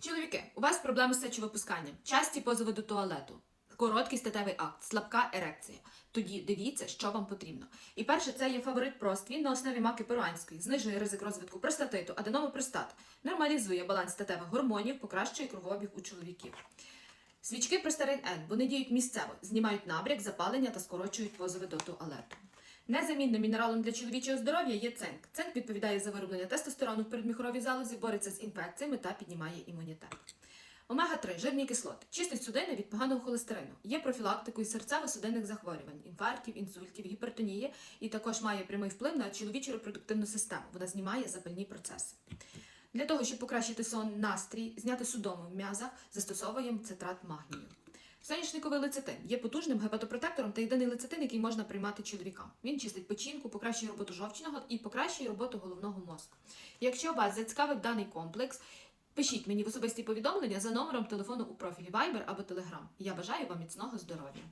Чоловіки, у вас проблеми з сечовипусканням, часті позови до туалету, короткий статевий акт, слабка ерекція. Тоді дивіться, що вам потрібно. І перше, це є фаворит Проствін на основі маки перуанської, знижує ризик розвитку простатиту, аденомопростат, нормалізує баланс статевих гормонів, покращує кровообіг у чоловіків. Свічки Простарин Н. Вони діють місцево, знімають набряк, запалення та скорочують позови до туалету. Незамінним мінералом для чоловічого здоров'я є цинк. Цинк відповідає за вироблення тестостерону в передміхоровій залозі, бореться з інфекціями та піднімає імунітет. Омега-3 жирні кислоти чистить судини від поганого холестерину. Є профілактикою серцево-судинних захворювань, інфарктів, інсультів, гіпертонії і також має прямий вплив на чоловічу репродуктивну систему. Вона знімає запальні процеси. Для того, щоб покращити сон, настрій, зняти судому в м'язах, застосовуємо цитрат магнію. Соняшниковий лецитин є потужним гепатопротектором та єдиний лецитин, який можна приймати чоловікам. Він чистить печінку, покращує роботу жовчного і покращує роботу головного мозку. Якщо вас зацікавив даний комплекс, пишіть мені в особисті повідомлення за номером телефону у профілі Viber або Telegram. Я бажаю вам міцного здоров'я.